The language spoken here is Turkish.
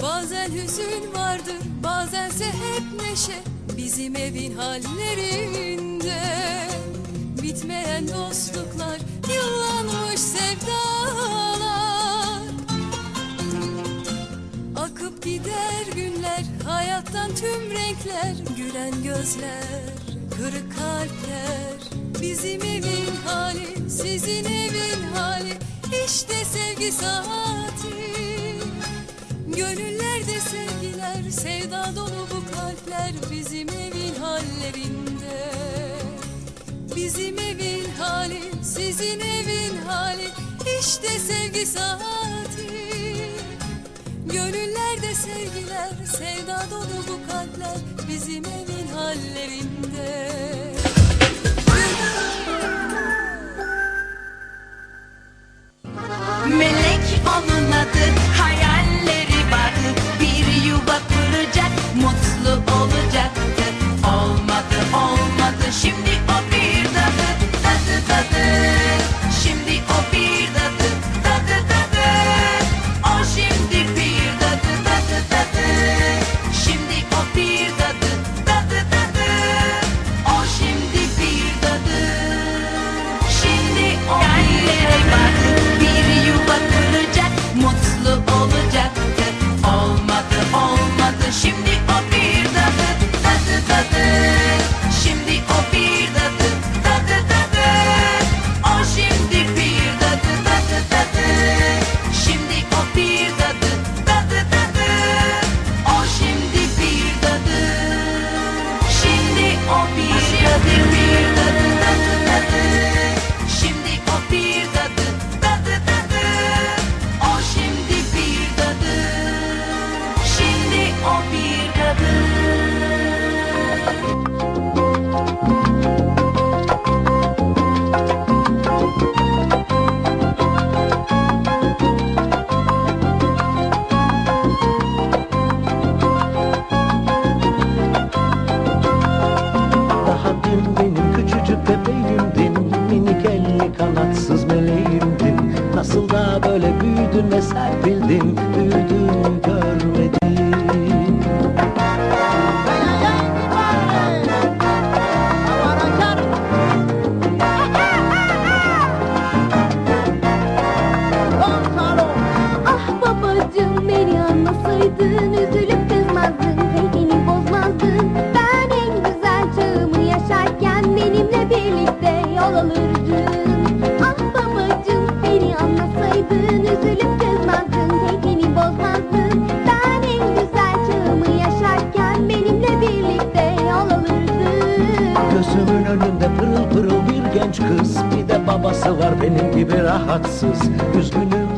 Bazen hüzün vardır, bazense hep neşe. Bizim evin hallerinde Bitmeyen dostluklar, yıllanmış sevdalar tüm renkler Gülen gözler, kırık kalpler. Bizim evin hali, sizin evin hali. İşte sevgi saati. Gönüllerde sevgiler, sevda dolu bu kalpler. Bizim evin hallerinde. Bizim evin hali, sizin evin hali, işte sevgi saati. Sevgiler, sevda dolu bu kalpler bizim evin hallerinde. Birlikte yol alırdın. Ah babacığım beni anlasaydın Üzülüp kızmazdın keyfini bozmazdın. Ben en güzel çağımı yaşarken Benimle birlikte alırdın. Gözümün önünde pırıl pırıl bir genç kız. Bir de babası var benim gibi rahatsız. Üzgünüm